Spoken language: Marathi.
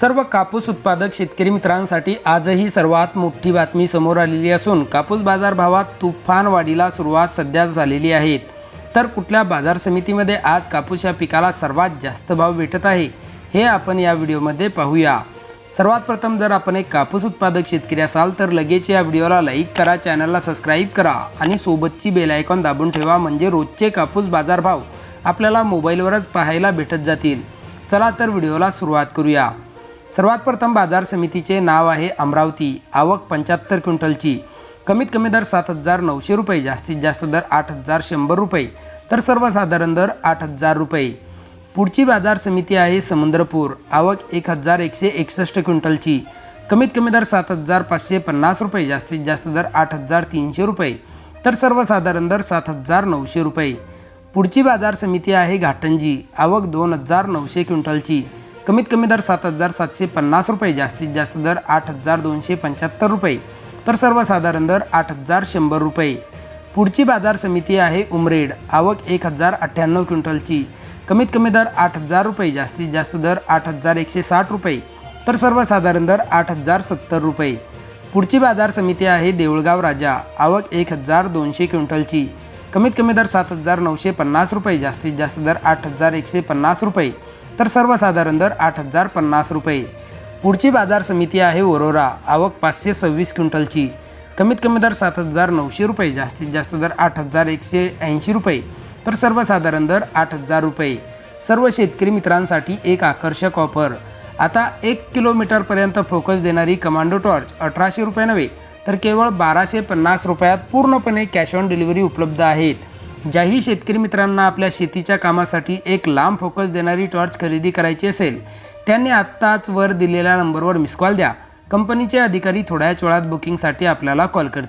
सर्व कापूस उत्पादक शेतकरी मित्रांसाठी आजही सर्वात मोठी बातमी समोर आलेली असून कापूस बाजारभावात तुफान वाढीला सुरुवात सध्या झालेली आहे. तर कुठल्या बाजार समितीमध्ये आज कापूस या पिकाला सर्वात जास्त भाव भेटत आहे हे आपण या व्हिडिओमध्ये पाहूया. सर्वात प्रथम जर आपण एक कापूस उत्पादक शेतकरी असाल तर लगेच या व्हिडिओला लाईक करा चॅनलला सबस्क्राईब करा आणि सोबतची बेल आयकॉन दाबून ठेवा म्हणजे रोजचे कापूस बाजारभाव आपल्याला मोबाईलवरच पाहायला भेटत जातील. चला तर व्हिडिओला सुरुवात करूया. सर्वात प्रथम बाजार समितीचे नाव आहे अमरावती. आवक पंच्याहत्तर क्विंटलची. कमीत कमी दर सात हजार नऊशे रुपये जास्तीत जास्त दर आठ हजार शंभर रुपये तर सर्वसाधारण दर आठ हजार रुपये. पुढची बाजार समिती आहे समुद्रपूर. आवक एक हजार एकशे एकसष्ट क्विंटलची. कमीत कमी दर सात हजार पाचशे पन्नास रुपये जास्तीत जास्त दर आठ हजार तीनशे रुपये तर सर्वसाधारण दर सात हजार नऊशे रुपये. पुढची बाजार समिती आहे घाटंजी. आवक दोन हजार नऊशे क्विंटलची. कमीत कमी दर सात हजार सातशे पन्नास रुपये जास्तीत जास्त दर आठ हजार दोनशे पंच्याहत्तर रुपये. तर सर्वसाधारण दर आठ हजार शंभर रुपये. पुढची बाजार समिती आहे उमरेड. आवक एक हजार अठ्ठ्याण्णव क्विंटलची. कमीत कमी दर आठ हजार रुपये जास्तीत जास्त दर आठ हजार एकशे साठ रुपये. तर सर्वसाधारण दर आठ हजार सत्तर रुपये. पुढची बाजार समिती आहे देऊळगाव राजा. आवक एक हजार दोनशे क्विंटलची. कमीत कमी दर सात हजार नऊशे पन्नास रुपये जास्तीत जास्त दर आठ हजार एकशे पन्नास रुपये तर सर्वसाधारण दर आठ हजार पन्नास रुपये. पुढची बाजार समिती आहे वरोरा आवक पाचशे सव्वीस क्विंटलची. कमीत कमी दर सात हजार नऊशे रुपये जास्तीत जास्त दर आठ हजार एकशे ऐंशी रुपये तर सर्वसाधारण दर आठ हजार रुपये. सर्व शेतकरी मित्रांसाठी एक आकर्षक ऑफर. आता एक किलोमीटरपर्यंत फोकस देणारी कमांडो टॉर्च अठराशे रुपये नव्हे तर केवळ बाराशे पन्नास रुपयात पूर्णपणे कॅश ऑन डिलिव्हरी उपलब्ध आहेत. ज्याही शेतकरी मित्रांना आपल्या शेतीच्या कामासाठी एक लांब फोकस देणारी टॉर्च खरेदी करायची असेल त्यांनी आत्ताच वर दिलेल्या नंबरवर मिस कॉल द्या. कंपनीचे अधिकारी थोड्याच वेळात बुकिंगसाठी आपल्याला कॉल करतील.